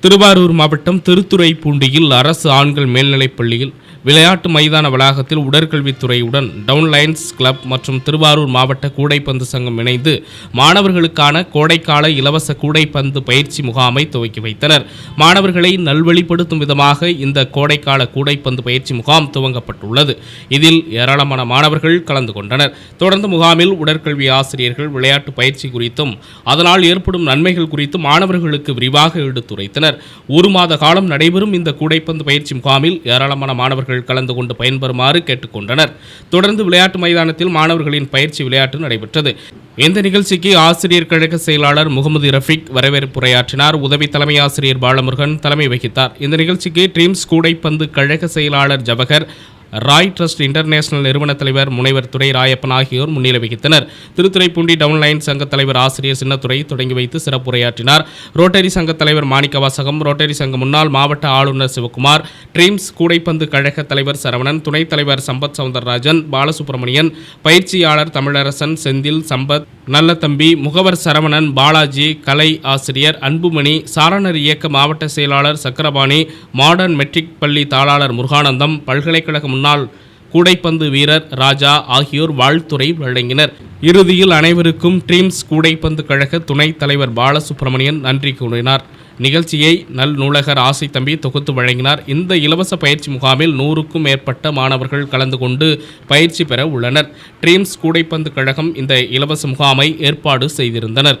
திருவாரூர் மாவட்டம் திருத்துறைப்பூண்டியில் அரசு ஆண்கள் மேல்நிலைப் பள்ளியில் விளையாட்டு மைதான வளாகத்தில் உடற்கல்வித்துறையுடன் டவுன்லைன்ஸ் கிளப் மற்றும் திருவாரூர் மாவட்ட கூடைப்பந்து சங்கம் இணைந்து மாணவர்களுக்கான கோடைக்கால இலவச கூடைப்பந்து பயிற்சி முகாமை துவக்கி வைத்தனர். மாணவர்களை நல்வழிப்படுத்தும் விதமாக இந்த கோடைக்கால கூடைப்பந்து பயிற்சி முகாம் துவங்கப்பட்டுள்ளது. இதில் ஏராளமான மாணவர்கள் கலந்து கொண்டனர். தொடர்ந்து முகாமில் உடற்கல்வி ஆசிரியர்கள் விளையாட்டு பயிற்சி குறித்தும் அதனால் ஏற்படும் நன்மைகள் குறித்தும் மாணவர்களுக்கு விரிவாக எடுத்துரைத்தனர். ஒரு மாத காலம் நடைபெறும் இந்த கூடைப்பந்து பயிற்சி முகாமில் ஏராளமான மாணவர்கள் கலந்து கொண்டு பயன்பெறுமாறு கேட்டுக்கொண்டனர். தொடர்ந்து விளையாட்டு மைதானத்தில் மாணவர்களின் பயிற்சி விளையாட்டு நடைபெற்றது. இந்த நிகழ்ச்சிக்கு ஆசிரியர் கழக செயலாளர் முகமது ரஃபிக் வரவேற்புரையாற்றினார் உதவி தலைமை ஆசிரியர் பாலமுருகன் தலைமை வகித்தார். இந்த நிகழ்ச்சிக்கு ட்ரீம்ஸ் கூடைப்பந்து கழக செயலாளர் ஜவஹர் ராய் ட்ரஸ்ட் இன்டர்நேஷனல் நிறுவன தலைவர் முனைவர் துரை ராயப்பன் ஆகியோர் முன்னிலை வகித்தனர். திருத்துறைப்பூண்டி டவுன்லைன் சங்க தலைவர் ஆசிரியர் சின்னத்துறை தொடங்கி வைத்து சிறப்புரையாற்றினார் ரோட்டரி சங்க தலைவர் மாணிக்க வாசகம் ரோட்டரி சங்க முன்னாள் மாவட்ட ஆளுநர் சிவகுமார் ட்ரீம்ஸ் கூடைப்பந்து கழக தலைவர் சரவணன் துணைத் தலைவர் சம்பத் சவுந்தரராஜன் பாலசுப்ரமணியன் பயிற்சியாளர் தமிழரசன் செந்தில் சம்பத் நல்லதம்பி முகவர் சரவணன் பாலாஜி கலை ஆசிரியர் அன்புமணி சாரணர் இயக்க மாவட்ட செயலாளர் சக்கரபாணி மாடர்ன் மெட்ரிக் பள்ளி தாளாளர் முருகானந்தம் பல்கலைக்கழக முன்னாள் கூடைப்பந்து வீரர் ராஜா ஆகியோர் வாழ்த்துறை வழங்கினர். இறுதியில் அனைவருக்கும் ட்ரீம்ஸ் கூடைப்பந்து கழக துணைத் தலைவர் பாலசுப்ரமணியன் நன்றி கூறினார். நிகழ்ச்சியை நல் நூலகர் ஆசை தம்பி தொகுத்து வழங்கினார். இந்த இலவச பயிற்சி முகாமில் நூறுக்கும் மேற்பட்ட மாணவர்கள் கலந்து கொண்டு பயிற்சி பெற உள்ளனர். ட்ரீம்ஸ் கூடைப்பந்து கழகம் இந்த இலவச முகாமை ஏற்பாடு செய்திருந்தனர்.